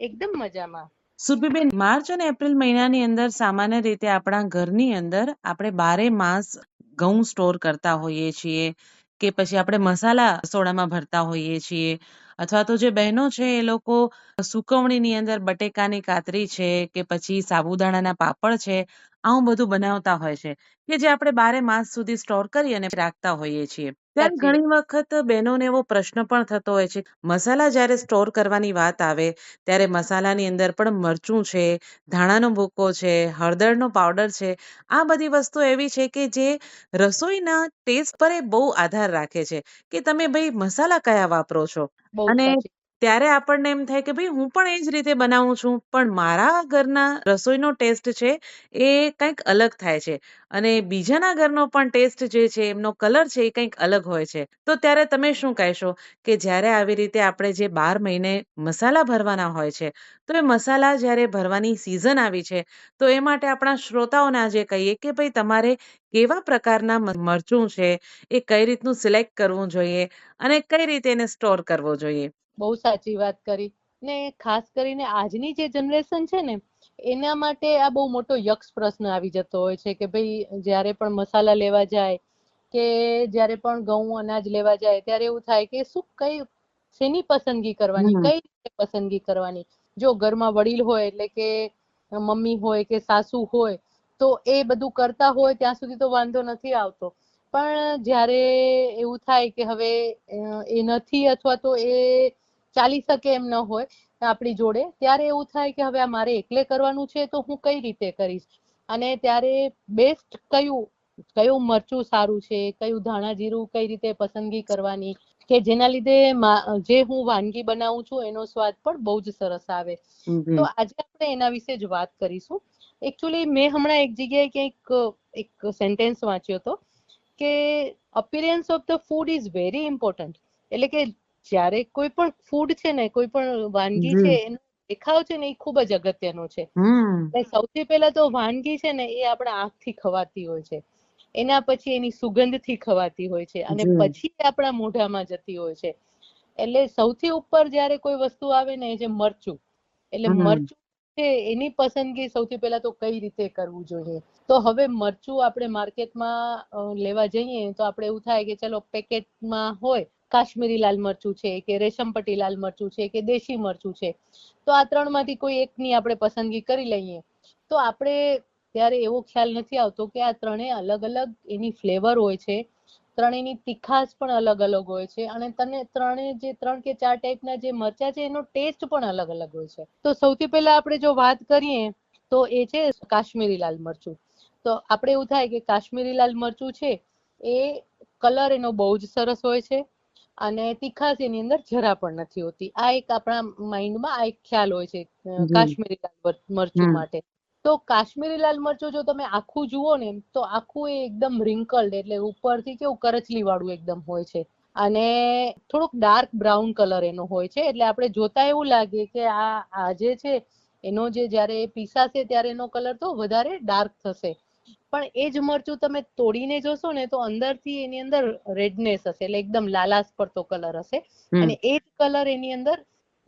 એકદમ મજામાં. સુરભીબેન, માર્ચ અને એપ્રિલ મહિનાની અંદર સામાન્ય રીતે આપણા ઘરની અંદર આપણે બારે માસ ઘઉં સ્ટોર કરતા હોઈએ છીએ કે પછી આપણે મસાલા સોડામાં ભરતા હોઈએ છીએ. અથવા તો જે બહેનો છે એ લોકો સુકવણીની અંદર બટેકાની કાતરી છે કે પછી સાબુદાણાના પાપડ છે આવું બધું બનાવતા હોય છે કે જે આપણે બારે માસ સુધી સ્ટોર કરી અને રાખતા હોઈએ છીએ. ત્યારે ઘણી વખત બહેનોને એવો પ્રશ્ન પણ થતો હોય છે મસાલા જ્યારે સ્ટોર કરવાની વાત આવે ત્યારે મસાલાની અંદર પણ મરચું છે ધાણાનો ભૂકો છે હળદરનો પાવડર છે આ બધી વસ્તુ એવી છે કે જે રસોઈના ટેસ્ટ પર એ બહુ આધાર રાખે છે કે તમે ભાઈ મસાલા કયા વાપરો છો? અને ત્યારે આપણને એમ થાય કે ભાઈ હું પણ એ જ રીતે બનાવું છું, પણ મારા ઘરના રસોઈનો ટેસ્ટ છે એ કંઈક અલગ થાય છે. અને બીજાના ઘરનો પણ ટેસ્ટ જે છે, એમનો કલર છે એ કંઈક અલગ હોય છે. તો ત્યારે તમે શું કહેશો કે જ્યારે આવી રીતે આપણે જે બાર મહિને મસાલા ભરવાના હોય છે, તો એ મસાલા જ્યારે ભરવાની સિઝન આવી છે, તો એ માટે આપણા શ્રોતાઓને આજે કહીએ કે ભાઈ તમારે કેવા પ્રકારના મરચું છે, એ કઈ રીતનું સિલેક્ટ કરવું જોઈએ અને કઈ રીતે એને સ્ટોર કરવો જોઈએ. બહુ સાચી વાત કરી. ને ખાસ કરીને આજની જે જનરેશન છે ને એના માટે આ બહુ મોટો યક્ષ પ્રશ્ન આવી જતો હોય છે કે ભાઈ જ્યારે પણ મસાલા લેવા જાય કે જ્યારે પણ ઘઉં અનાજ લેવા જાય ત્યારે એવું થાય કે શું કઈ શેની પસંદગી કરવાની કઈ રીતે પસંદગી કરવાની? જો ઘરમાં વડીલ હોય એટલે કે મમ્મી હોય કે સાસુ હોય તો એ બધું કરતા હોય ત્યાં સુધી તો વાંધો નથી આવતો. પણ જ્યારે એવું થાય કે હવે એ નથી અથવા તો એ ચાલી શકે એમ ન હોય આપણી જોડે. ત્યારે એવું થાય કે હવે આ મારે એકલે કરવાનું છે તો હું કઈ રીતે કરીશ? અને ત્યારે બેસ્ટ કયું કયું મરચું સારું છે કયું ધાણા જીરું કઈ રીતે પસંદગી કરવાની? કે જેના લીધે જે હું વાનગી બનાવું છું એનો સ્વાદ પણ બહુ જ સરસ આવે. તો આજે આપણે એના વિશે જ વાત કરીશું. એકચ્યુઅલી મેં હમણાં એક જગ્યાએ ક્યાંક એક સેન્ટેન્સ વાંચ્યો હતો કે appearance of the food is very important એટલે કે જ્યારે કોઈ પણ ફૂડ છે ને કોઈ પણ વાનગી છે એનો દેખાવ છે ને એ ખૂબ જ અગત્યનો છે. સૌથી પહેલા તો વાનગી છે ને એ આપણા આંખથી ખવાતી હોય છે. એના પછી એની સુગંધથી ખવાતી હોય છે. અને પછી આપણા મોઢામાં જતી હોય છે. એટલે સૌથી ઉપર જ્યારે કોઈ વસ્તુ આવે ને એ જે મરચું એટલે મરચું છે એની પસંદગી સૌથી પહેલા તો કઈ રીતે કરવું જોઈએ? તો હવે મરચું આપણે માર્કેટમાં લેવા જઈએ તો આપણે એવું થાય કે ચલો પેકેટમાં હોય કાશ્મીરી લાલ મરચું છે કે રેશમપટ્ટી લાલ મરચું છે કે દેશી મરચું છે. તો આ ત્રણમાંથી કોઈ એકની આપણે પસંદગી કરી લઈએ. તો આપણે ત્યારે એવો ખ્યાલ નથી આવતો કે આ ત્રણેય અલગ અલગ એની ફ્લેવર હોય છે. ત્રણેયની તીખાશ પણ અલગ અલગ હોય છે અને તને ત્રણે જે ત્રણ કે ચાર ટાઈપના જે મરચા છે એનો ટેસ્ટ પણ અલગ અલગ હોય છે. તો સૌથી પહેલા આપણે જો વાત કરીએ તો એ છે કાશ્મીરી લાલ મરચું. તો આપણે એવું થાય કે કાશ્મીરી લાલ મરચું છે એ કલર એનો બહુ જ સરસ હોય છે. અને તીખાશ એની અંદર જરા પણ નથી હોતી. આ એક આપણા માઇન્ડમાં આ એક ખ્યાલ હોય છે કાશ્મીરી લાલ મર- મરચું માટે. તો કાશ્મીરી લાલ મરચું જો તમે આખું જુઓ ને તો આખું એ એકદમ રિંકલ્ડ એટલે ઉપરથી કેવું કરચલી વાળું એકદમ હોય છે. અને થોડુંક ડાર્ક બ્રાઉન કલર એનો હોય છે એટલે આપણે જોતા એવું લાગે કે આ આ જે છે એનો જે જ્યારે એ પીસાશે ત્યારે એનો કલર તો વધારે ડાર્ક થશે. પણ એ જ મરચું તમે તોડીને જોશો ને તો અંદરથી એની અંદર રેડનેસ હશે એટલે એકદમ લાલાશ પડતો કલર હશે. અને એ જ કલર એની અંદર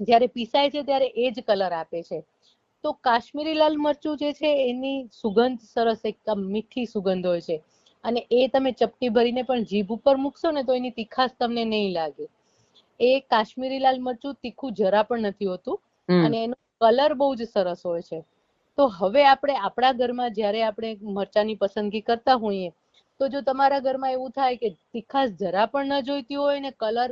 જ્યારે પીસાય છે ત્યારે એ જ કલર આપે છે. તો કાશ્મીરી લાલ મરચું જે છે એની સુગંધ સરસ એકદમ મીઠી સુગંધ હોય છે. અને એ તમે ચપટી ભરીને પણ જીભ ઉપર મૂકશો ને તો એની તીખાશ તમને નહીં લાગે. એ કાશ્મીરી લાલ મરચું તીખું જરા પણ નથી હોતું. અને એનો કલર બહુ જ સરસ હોય છે. તો હવે આપણે આપણા ઘરમાં જ્યારે આપણે મરચાની પસંદગી કરતા હોઈએ, તો જો તમારા ઘરમાં એવું થાય કે તીખાશ જરા પણ ન જોઈતી હોય ને કલર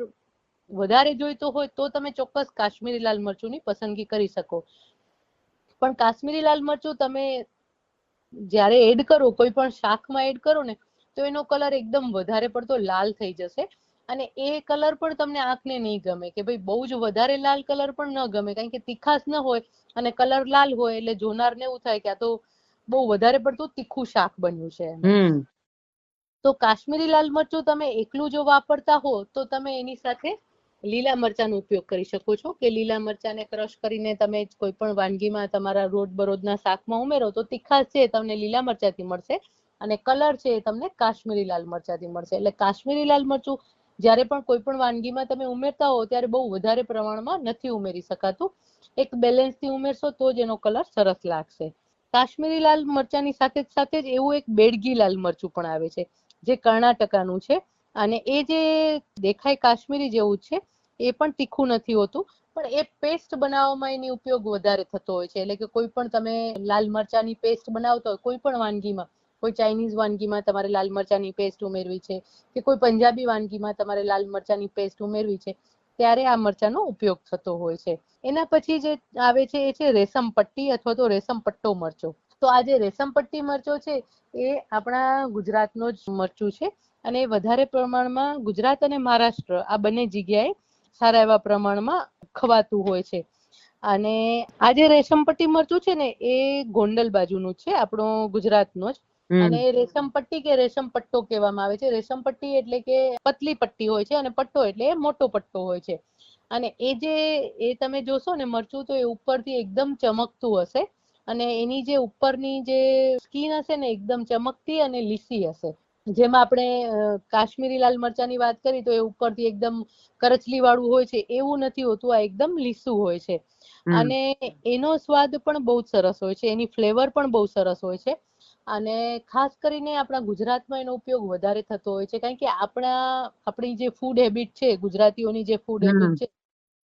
વધારે જોઈતો હોય, તો તમે ચોક્કસ કાશ્મીરી લાલ મરચુંની પસંદગી કરી શકો. પણ કાશ્મીરી લાલ મરચું તમે જ્યારે એડ કરો, કોઈ પણ શાકમાં એડ કરો ને, તો એનો કલર એકદમ વધારે પડતો લાલ થઈ જશે. અને એ કલર પણ તમને આંખને નહીં ગમે કે ભાઈ બહુ જ વધારે લાલ કલર પણ ન ગમે કારણ કે તીખાશ ન હોય અને કલર લાલ હોય એટલે જોનારને એવું થાય કે આ તો બહુ વધારે પડતું તીખું શાક બન્યું છે તો કાશ્મીરી લાલ મરચું તમે એકલું જો વાપરતા હો તો તમે એની સાથે લીલા મરચાંનો ઉપયોગ કરી શકો છો કે લીલા મરચાંને ક્રશ કરીને તમે કોઈ પણ વાનગીમાં તમારા રોજ બરોજના શાકમાં ઉમેરો તો તીખાશ છે તમને લીલા મરચાંથી મળશે અને કલર છે એ તમને કાશ્મીરી લાલ મરચાંથી મળશે. એટલે કાશ્મીરી લાલ મરચું જ્યારે પણ કોઈ પણ વાનગીમાં તમે ઉમેરતા હો, ત્યારે બહુ વધારે પ્રમાણમાં નથી ઉમેરી શકાતું. એક બેલેન્સથી ઉમેરશો તો જ એનો કલર સરસ લાગશે. કાશ્મીરી લાલ મરચાંની સાથે સાથે જ એવું એક બેડગી લાલ મરચું પણ આવે છે, જે કર્ણાટકાનું છે. અને એ જે દેખાય કાશ્મીરી જેવું છે, એ પણ તીખું નથી હોતું. પણ એ પેસ્ટ બનાવવામાં એની ઉપયોગ વધારે થતો હોય છે. એટલે કે કોઈ પણ તમે લાલ મરચાંની પેસ્ટ બનાવતા હોય, કોઈ પણ વાનગીમાં કોઈ ચાઇનીઝ વાનગીમાં તમારે લાલ મરચાંની પેસ્ટ ઉમેરવી છે કે કોઈ પંજાબી વાનગીમાં તમારે લાલ મરચાંની પેસ્ટ ઉમેરવી છે, ત્યારે આ મરચાંનો ઉપયોગ થતો હોય છે. એના પછી જે આવે છે એ છે રેશમ પટ્ટી અથવા તો રેશમ પટ્ટો મરચો. તો આ જે રેશમ પટ્ટી મરચો છે એ આપણા ગુજરાતનો જ મરચું છે અને વધારે પ્રમાણમાં ગુજરાત અને મહારાષ્ટ્ર આ બંને જગ્યાએ સારા એવા પ્રમાણમાં ખવાતું હોય છે. અને આ જે રેશમ પટ્ટી મરચું છે ને એ ગોંડલ બાજુનું છે, આપણો ગુજરાતનો જ. અને રેશમ પટ્ટી કે રેશમ પટ્ટો કહેવામાં આવે છે. રેશમ પટ્ટી એટલે કે પતલી પટ્ટી હોય છે અને પટ્ટો એટલે મોટો પટ્ટો હોય છે. અને એ જે એ તમે જોશો ને મરચું તો એ ઉપરથી એકદમ ચમકતું હશે અને એની જે ઉપરની જે સ્કીન હશે ને એકદમ ચમકતી અને લીસી હશે. જેમાં આપણે કાશ્મીરી લાલ મરચાની વાત કરી તો એ ઉપરથી એકદમ કરચલી વાળું હોય છે. એવું નથી હોતું. આ એકદમ લીસું હોય છે. અને એનો સ્વાદ પણ બહુ જ સરસ હોય છે. એની ફ્લેવર પણ બહુ સરસ હોય છે. અને ખાસ કરીને આપણા ગુજરાતમાં એનો ઉપયોગ વધારે થતો હોય છે. કારણ કે આપણા આપણી જે ફૂડ હેબિટ છે ગુજરાતીઓની જે ફૂડ હેબિટ છે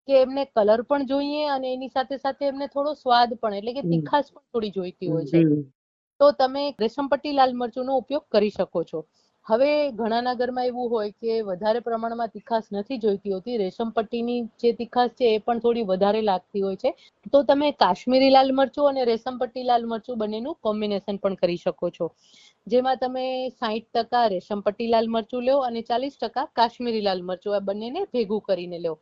કે એમને કલર પણ જોઈએ અને એની સાથે સાથે એમને થોડો સ્વાદ પણ એટલે કે. તીખાશ પણ થોડી જોઈતી હોય છે. તો તમે રેશમપટ્ટી લાલ મરચુંનો ઉપયોગ કરી શકો છો. હવે ઘણાના ઘરમાં એવું હોય કે વધારે પ્રમાણમાં તીખાશ નથી જોઈતી હોતી. રેશમપટ્ટીની જે તીખાશ છે એ પણ થોડી વધારે લાગતી હોય છે. તો તમે કાશ્મીરી લાલ મરચું અને રેશમપટ્ટી લાલ મરચું બંનેનું કોમ્બિનેશન પણ કરી શકો છો. જેમાં તમે સાહીઠ ટકા રેશમપટ્ટી લાલ મરચું લો અને ચાલીસ ટકા કાશ્મીરી લાલ મરચું આ બંનેને ભેગું કરીને લો.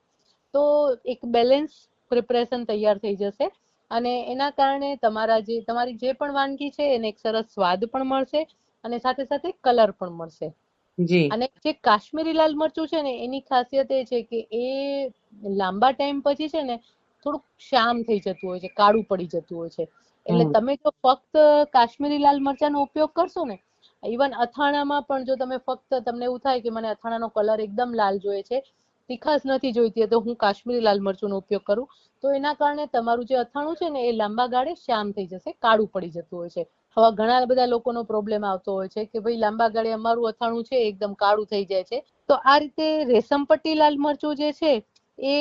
તો એક બેલેન્સ પ્રિપરેશન તૈયાર થઈ જશે. અને એના કારણે તમારા જે, તમારી જે પણ વાનગી છે એને એક સરસ સ્વાદ પણ મળશે. અને સાથે સાથે કલર પણ મળશે. જી. અને જે કાશ્મીરી લાલ મરચું છે ને એની ખાસિયત એ છે કે એ લાંબા ટાઈમ પછી છે ને થોડુંક શ્યામ થઈ જતું હોય છે કાળું પડી જતું હોય છે. એટલે તમે જો ફક્ત કાશ્મીરી લાલ મરચાંનો ઉપયોગ કરશો ને ઇવન અથાણામાં પણ જો તમે ફક્ત તમને એવું થાય કે મને અથાણાનો કલર એકદમ લાલ જોઈએ છે તીખાશ નથી જોઈતી તો હું કાશ્મીરી લાલ મરચુંનો ઉપયોગ કરું. તો એના કારણે તમારું જે અથાણું છે ને એ લાંબા ગાળે શ્યામ થઈ જશે કાળું પડી જતું હોય છે. હવે ઘણા બધા લોકોનો પ્રોબ્લેમ આવતો હોય છે કે ભાઈ લાંબા ગાળે અમારું અથાણું છે, એકદમ કાળું થઈ જાય છે. તો આ રીતે રેશમપટ્ટી લાલ મરચું જે છે, એ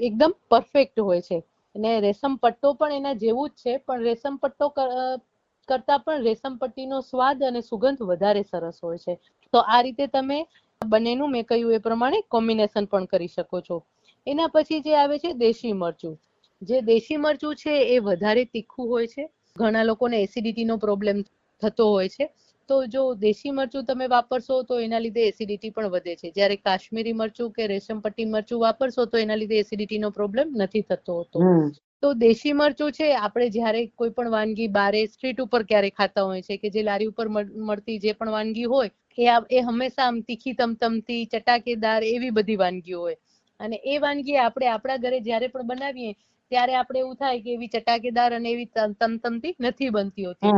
એકદમ પરફેક્ટ હોય છે. અને રેશમ પટ્ટો પણ એના જેવું જ છે, પણ રેશમ પટ્ટો કરતા પણ રેશમ પટ્ટીનો સ્વાદ અને સુગંધ વધારે સરસ હોય છે. તો આ રીતે તમે બંનેનું મેં કહ્યું એ પ્રમાણે કોમ્બિનેશન પણ કરી શકો છો. એના પછી જે આવે છે દેશી મરચું. જે દેશી મરચું છે એ વધારે તીખું હોય છે ઘણા લોકોને એસિડિટીનો પ્રોબ્લેમ થતો હોય છે. તો જો દેશી મરચું તમે વાપરશો તો એના લીધે એસિડિટી પણ વધે છે. જ્યારે કાશ્મીરી મરચું કે રેશમપટ્ટી મરચું વાપરશો તો એના લીધે એસિડિટીનો પ્રોબ્લેમ નથી થતો હોતો. તો દેશી મરચું છે આપણે જ્યારે કોઈ પણ વાનગી બારે સ્ટ્રીટ ઉપર ક્યારે ખાતા હોય છે કે જે લારી ઉપર મળતી જે પણ વાનગી હોય એ એ હંમેશા આમ તીખી તમતમતી ચટાકેદાર એવી બધી વાનગીઓ હોય. અને એ વાનગી આપણે આપણા ઘરે જ્યારે પણ બનાવીએ ત્યારે આપણે એવું થાય કે એવી ચટાકેદાર અને એવી તમતમતી નથી બનતી હોતી.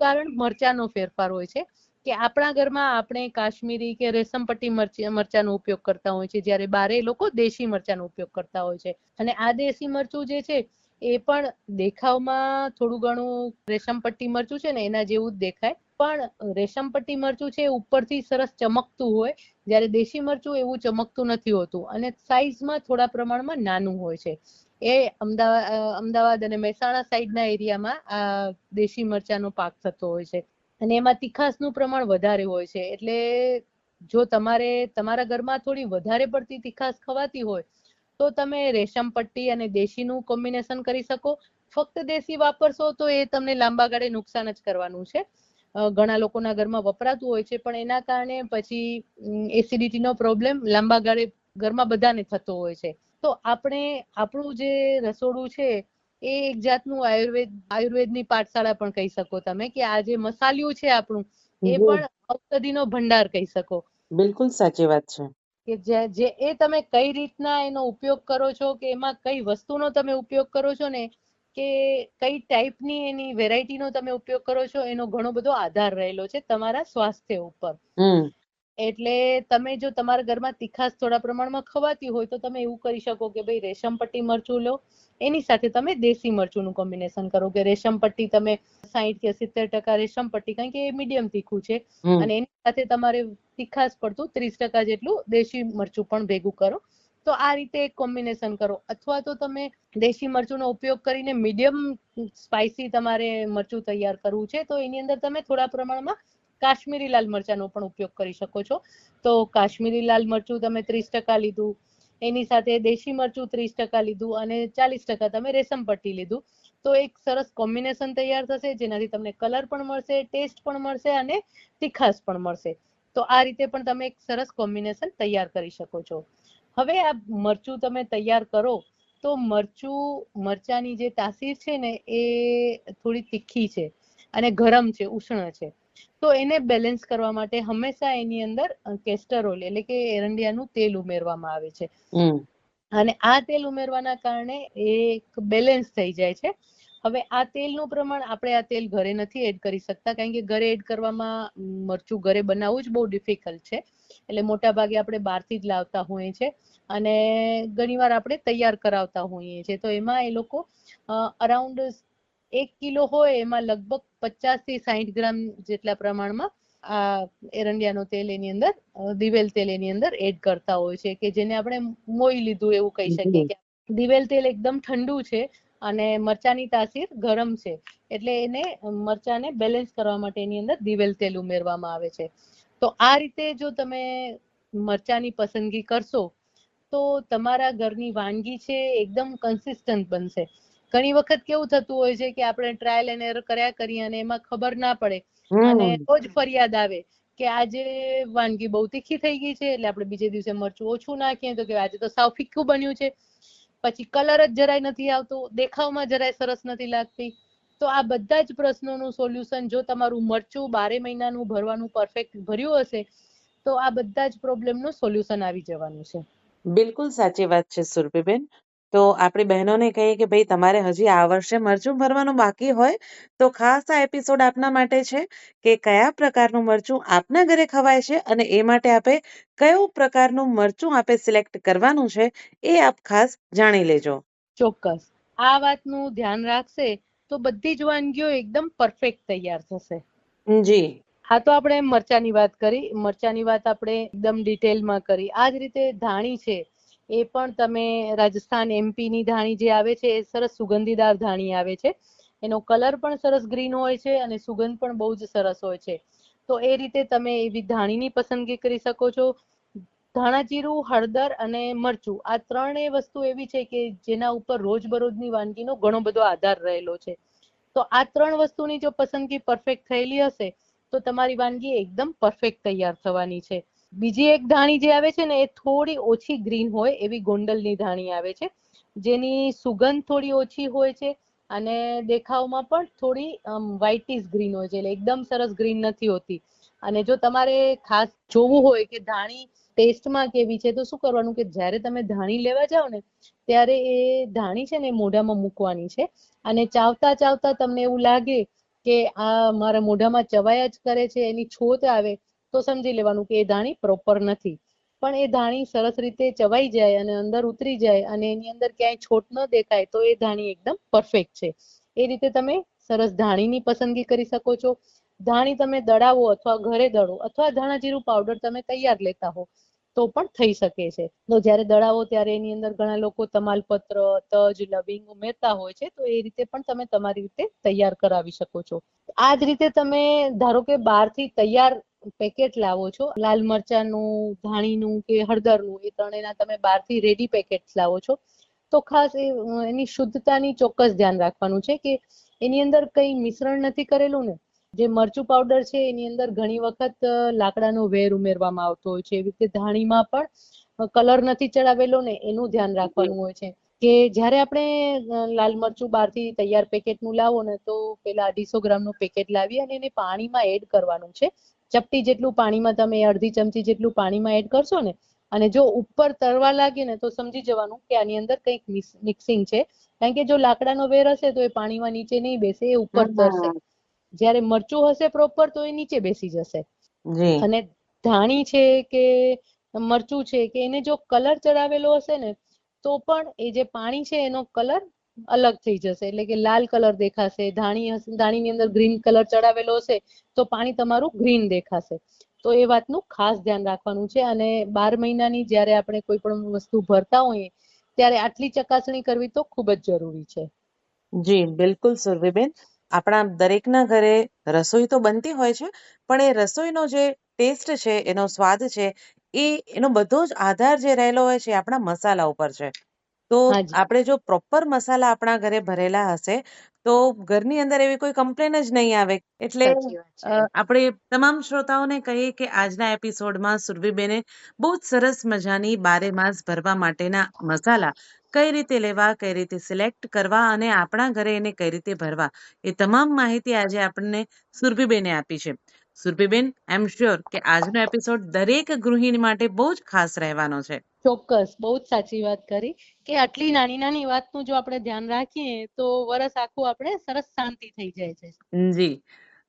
કારણ મરચાંનો ફેરફાર હોય છે કે આપણા ઘરમાં આપણે કાશ્મીરી કે રેશમપટ્ટી મરચી મરચાંનો ઉપયોગ કરતા હોય છે જ્યારે બારે લોકો દેશી મરચાંનો ઉપયોગ કરતા હોય છે. અને આ દેશી મરચું જે છે એ પણ દેખાવમાં થોડું ઘણું રેશમપટ્ટી મરચું છે ને એના જેવું જ દેખાય. પણ રેશમપટ્ટી મરચું છે ઉપરથી સરસ ચમકતું હોય. જ્યારે દેશી મરચું એવું ચમકતું નથી હોતું. અને સાઈઝમાં થોડા પ્રમાણમાં નાનું હોય છે. એ અમદાવાદ અમદાવાદ અને મહેસાણા સાઈડના એરિયામાં આ દેશી મરચાંનો પાક થતો હોય છે. અને એમાં તીખાશનું પ્રમાણ વધારે હોય છે. એટલે જો તમારે, તમારા ઘરમાં થોડી વધારે પડતી તીખાશ ખવાતી હોય, તો તમે રેશમ પટ્ટી અને દેશીનું કોમ્બિનેશન કરી શકો. ફક્ત દેશી વાપરશો તો એ તમને લાંબા ગાળે નુકસાન જ કરવાનું છે. ઘણા લોકોના ઘરમાં વપરાતું હોય છે, પણ એના કારણે પછી એસિડિટીનો પ્રોબ્લેમ લાંબા ગાળે ઘરમાં બધાને થતો હોય છે. તો આપણે આપણું જે રસોડું છે એ એક જાતનું આયુર્વેદ આયુર્વેદની પાઠશાળા પણ કહી શકો તમે કે આ જે મસાલિયું છે આપણું એ. પણ ઔષધિનો ભંડાર કહી શકો. બિલકુલ સાચી વાત છે. કે જે જે એ તમે કઈ રીતના એનો ઉપયોગ કરો છો કે એમાં કઈ વસ્તુનો તમે ઉપયોગ કરો છો ને કે કઈ ટાઈપની એની વેરાયટીનો તમે ઉપયોગ કરો છો એનો ઘણો બધો આધાર રહેલો છે તમારા સ્વાસ્થ્ય ઉપર. એટલે તમે જો તમારા ઘરમાં તીખાશ થોડા પ્રમાણમાં ખવાતી હોય તો તમે એવું કરી શકો કે ભાઈ રેશમ પટ્ટી મરચું લો. એની સાથે તમે દેશી મરચુંનું કોમ્બિનેશન કરો કે રેશમ પટ્ટી તમે સાહીઠ કે સિત્તેર ટકા રેશમ પટ્ટી કારણ કે એ મીડિયમ તીખું છે. અને એની સાથે તમારે તીખાશ પડતું ત્રીસ ટકા જેટલું દેશી મરચું પણ ભેગું કરો. તો આ રીતે એક કોમ્બિનેશન કરો. અથવા તો તમે દેશી મરચુંનો ઉપયોગ કરીને મીડિયમ સ્પાઇસી તમારે મરચું તૈયાર કરવું છે તો એની અંદર તમે થોડા પ્રમાણમાં કાશ્મીરી લાલ મરચાંનો પણ ઉપયોગ કરી શકો છો. તો કાશ્મીરી લાલ મરચું તમે ત્રીસ ટકા લીધું, એની સાથે દેશી મરચું ત્રીસ ટકા લીધું અને ચાલીસ ટકા તમે રેશમ પટ્ટી લીધું. તો એક સરસ કોમ્બિનેશન તૈયાર થશે, જેનાથી તમને કલર પણ મળશે, ટેસ્ટ પણ મળશે અને તીખાશ પણ મળશે. તો આ રીતે પણ તમે એક સરસ કોમ્બિનેશન તૈયાર કરી શકો છો. હવે આ મરચું તમે તૈયાર કરો, તો મરચું, મરચાની જે તાસીર છે ને, એ થોડી તીખી છે અને ગરમ છે, ઉષ્ણ છે. તો એને બેલેન્સ કરવા માટે હંમેશા એની અંદર કેસ્ટર ઓઇલ એટલે કે એરંડિયાનું તેલ ઉમેરવામાં આવે છે. અને આ તેલ ઉમેરવાના કારણે એક બેલેન્સ થઈ જાય છે. હવે આ તેલનું પ્રમાણ આપણે આ તેલ ઘરે નથી એડ કરી શકતા કારણ કે ઘરે એડ કરવામાં મરચું ઘરે બનાવવું જ બહુ ડિફિકલ્ટ છે. એટલે મોટા ભાગે આપણે બહારથી જ લાવતા હોઈએ છીએ અને ઘણીવાર આપણે તૈયાર કરાવતા હોઈએ છીએ તો એમાં એ લોકો અરાઉન્ડ એક કિલો હોય એમાં લગભગ પચાસથી સાહીઠ ગ્રામ જેટલા પ્રમાણમાં આ એરંડિયાનો તેલ એની અંદર દિવેલ તેલ એની અંદર એડ કરતા હોય છે કે જેને આપણે મોઈ લીધું એવું કહી શકીએ કે દિવેલ તેલ એકદમ ઠંડુ છે અને મરચાની તાસીર ગરમ છે એટલે એને મરચાને બેલેન્સ કરવા માટે એની અંદર દિવેલ તેલ ઉમેરવામાં આવે છે. તો આ રીતે જો તમે મરચાની પસંદગી કરશો તો તમારા ઘરની વાનગી છે એકદમ કન્સિસ્ટન્ટ બનશે. ઘણી વખત કેવું થતું હોય છે કે આપણે ટ્રાયલ એન્ડ એરર કર્યા કરીએ અને એમાં ખબર ના પડે. અને તો જ ફરિયાદ આવે કે આજે વાનગી બહુ તીખી થઈ ગઈ છે એટલે આપણે બીજે દિવસે મરચું ઓછું નાખીએ તો કે આજે તો સાવ ફીક્કું બન્યું છે. પછી કલર જ જરાય નથી આવતો દેખાવમાં જરાય સરસ નથી લાગતી. તો આ બધા જ પ્રશ્નોનું સોલ્યુશન જો તમારું મરચું બારે મહિનાનું ભરવાનું પરફેક્ટ ભર્યું હશે તો આ બધા જ પ્રોબ્લેમનું સોલ્યુશન આવી જવાનું છે. બિલકુલ સાચી વાત છે સુરભીબેન. તો આપણી બહેનોને કહીએ કે ભાઈ તમારે હજી આ વર્ષે મરચું ભરવાનું બાકી હોય તો ખાસ આ એપિસોડ આપના માટે છે કે કયા પ્રકારનું મરચું આપના ઘરે ખવાય છે અને એ માટે આપે કયું પ્રકારનું મરચું આપે સિલેક્ટ કરવાનું છે એ આપ ખાસ જાણી લેજો. ચોક્કસ. આ વાતનું ધ્યાન રાખશે તો બધી જ વાનગીઓ એકદમ પરફેક્ટ તૈયાર થશે. જી. હા તો આપણે મરચાની વાત કરી. મરચાની વાત આપણે એકદમ ડિટેલમાં કરી. આ જ રીતે ધાણી છે. એ પણ તમે રાજસ્થાન એમપી ની ધાણી જે આવે છે, એ સરસ સુગંધીદાર ધાણી આવે છે. એનો કલર પણ સરસ ગ્રીન હોય છે અને સુગંધ પણ બહુ જ સરસ હોય છે. તો એ રીતે તમે એવી ધાણીની પસંદગી કરી શકો છો. ધાણા જીરું, હળદર અને મરચું, આ ત્રણેય વસ્તુ એવી છે કે જેના ઉપર રોજબરોજની વાનગીનો ઘણો બધો આધાર રહેલો છે. તો આ ત્રણ વસ્તુની જો પસંદગી પરફેક્ટ થયેલી હશે, તો તમારી વાનગી એકદમ પરફેક્ટ તૈયાર થવાની છે. બીજી એક ધાણી જે આવે છે ને એ થોડી ઓછી ગ્રીન હોય એવી ગોંડલની ધાણી આવે છે. જેની સુગંધ થોડી ઓછી હોય છે અને દેખાવમાં પણ થોડી વ્હાઇટીશ ગ્રીન હોય છે. એટલે એકદમ સરસ ગ્રીન નથી હોતી. અને જો તમારે ખાસ જોવું હોય કે ધાણી ટેસ્ટમાં કેવી છે, તો શું કરવાનું કે જ્યારે તમે ધાણી લેવા જાઓ ને, ત્યારે એ ધાણી છે ને મોઢામાં મૂકવાની છે. અને ચાવતા ચાવતા તમને એવું લાગે કે આ મારા મોઢામાં ચવાયા જ કરે છે, એની છોત આવે તો સમજી લેવાનું કે એ ધાણી પ્રોપર નથી. પણ એ ધાણી સરસ રીતે ચવાઈ જાય અને અંદર ઉતરી જાય અને એની અંદર ક્યાંય છોટ ન દેખાય તો એ ધાણી એકદમ પરફેક્ટ છે. એ રીતે તમે સરસ ધાણીની પસંદગી કરી શકો છો. ધાણી તમે દળાવો અથવા ઘરે દળો અથવા ધાણા જીરું પાવડર તમે તૈયાર લેતા હો તો પણ થઈ શકે છે. તો જ્યારે દળાવો ત્યારે એની અંદર ઘણા લોકો તમાલપત્ર, તજ, લવિંગ ઉમેરતા હોય છે તો એ રીતે પણ તમે તમારી રીતે તૈયાર કરાવી શકો છો. આ જ રીતે તમે ધારો કે બહારથી તૈયાર પેકેટ લાવો છો? લાલ મરચાંનું, ધાણીનું કે હળદરનું, એ ત્રણેયના તમે બહારથી રેડી પેકેટ્સ લાવો છો. તો ખાસ એની શુદ્ધતાની ચોક્કસ ધ્યાન રાખવાનું છે કે એની અંદર કંઈ મિશ્રણ નથી કરેલું ને, જે મરચું પાવડર છે એની અંદર ઘણી વખત લાકડાનો વેર ઉમેરવામાં આવતો હોય છે. એવી રીતે ધાણીમાં પણ કલર નથી ચડાવેલો ને, એનું ધ્યાન રાખવાનું હોય છે. કે જ્યારે આપણે લાલ મરચું બહારથી તૈયાર પેકેટનું લાવો ને, તો પેલા અઢીસો ગ્રામનું પેકેટ લાવી અને એને પાણીમાં એડ કરવાનું છે. ચપટી જેટલું પાણીમાં તમે અડધી ચમચી જેટલું પાણીમાં એડ કરશો ને અને જો ઉપર તરવા લાગે ને તો સમજી જવાનું કે આની અંદર કંઈક મિક્સિંગ છે. કારણ કે જો લાકડાનો વેર હશે તો એ પાણીમાં નીચે નહીં બેસે એ ઉપર તરશે. જ્યારે મરચું હશે પ્રોપર તો એ નીચે બેસી જશે. અને ધાણી છે કે મરચું છે કે એને જો કલર ચડાવેલો હશે ને તો પણ એ જે પાણી છે એનો કલર અલગ થઈ જશે. એટલે કે લાલ કલર દેખાશે, ધાણી ધાણીની અંદર ગ્રીન કલર ચડાવેલો હશે, તો પાણી તમારું ગ્રીન દેખાશે. તો એ વાતનું ખાસ ધ્યાન રાખવાનું છે. અને બાર મહિનાની જ્યારે આપણે કોઈ પણ વસ્તુ ભરતા હોઈએ, ત્યારે આટલી ચકાસણી કરવી તો ખૂબ જ જરૂરી છે. જી, બિલકુલ સુરભીબેન આપણા દરેકના ઘરે રસોઈ તો બનતી હોય છે, પણ એ રસોઈનો જે ટેસ્ટ છે, એનો સ્વાદ છે, એ, એનો બધો જ આધાર જે રહેલો હોય છે આપણા મસાલા ઉપર છે. તો આપણે જો પ્રોપર મસાલા આપણા ઘરે ભરેલા હશે તો ઘરની અંદર એવી કોઈ કમ્પ્લેન જ નહીં આવે. એટલે આપણે તમામ શ્રોતાઓને કહીએ કે આજના એપિસોડમાં સુરભીબેને બહુ જ સરસ મજાની બારે માસ ભરવા માટેના મસાલા કઈ રીતે લેવા કઈ રીતે સિલેક્ટ કરવા અને આપણા ઘરે એને કઈ રીતે ભરવા એ તમામ માહિતી આજે આપણને સુરભીબેને આપી છે. સુરભીબેન આઈ એમ શ્યોર કે આજનો એપિસોડ દરેક ગૃહિણી માટે બહુ જ ખાસ રહેવાનો છે. ચોક્કસ બહુ જ સાચી વાત કરી કે આટલી નાની નાની વાતનું જો આપણે ધ્યાન રાખીએ તો વરસ આખું આપણે સરસ શાંતિ થઈ જાય છે. જી.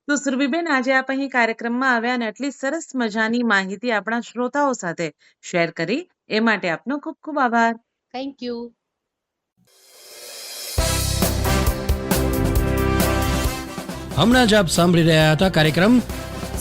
તો સુરભીબેન આજે આપ અહીં કાર્યક્રમમાં આવ્યા અને આટલી સરસ મજાની માહિતી આપણા શ્રોતાઓ સાથે શેર કરી. એ માટે આપનો ખૂબ ખૂબ આભાર. થેન્ક યુ હમણાં જ આપ સાંભળી રહ્યા હતા કાર્યક્રમ